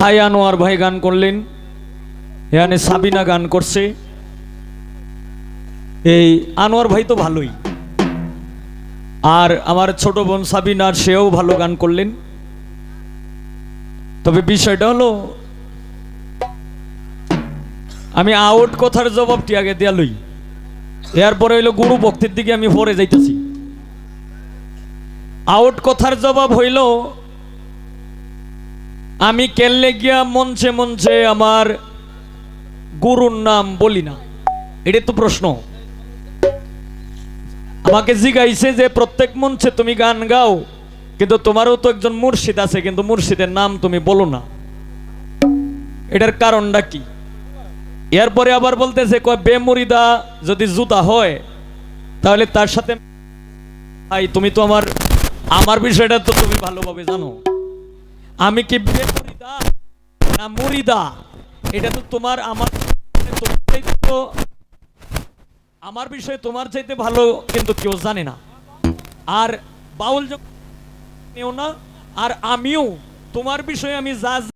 ভাই আনোয়ার ভাই গান করলেন। এখানে সাবিনা গান করছে। এই আনোয়ার ভাই তো ভালোই। আর আমার ছোট বোন সাবিনার সেও ভালো গান করলেন। তবে বিষয়টা হলো, আমি আউট কথার জবাবটি আগে দেয়া লই। এরপরে হইল গুরু ভক্তির দিকে আমি পরে যাইতেছি। আউট কথার জবাব হইল আমি কেললে গিয়া মঞ্চে মঞ্চে আমার গুরুর নাম বলি না? এটা তো প্রশ্ন। আমাকে জিগাইছে যে প্রত্যেক মঞ্চে তুমি গান গাও, কিন্তু তোমারও তো একজন মুর্শিদ আছে, কিন্তু মুর্শিদের নাম তুমি বলো না। এটার কারণটা কি? এরপরে আবার বলতেছে, কয়, বেমুরিদা যদি জুতা হয়, তাহলে তার সাথে ভাই, তুমি তো আমার আমার বিষয়টা তো তুমি ভালোভাবে জানো। আমি কি বেমুরিদা না মুরিদা এটা তো তোমার, আমার আমার বিষয়ে তোমার চাইতে ভালো, কিন্তু কেউ জানে না। আর বাউল যখন না, আর আমিও তোমার বিষয়ে আমি যা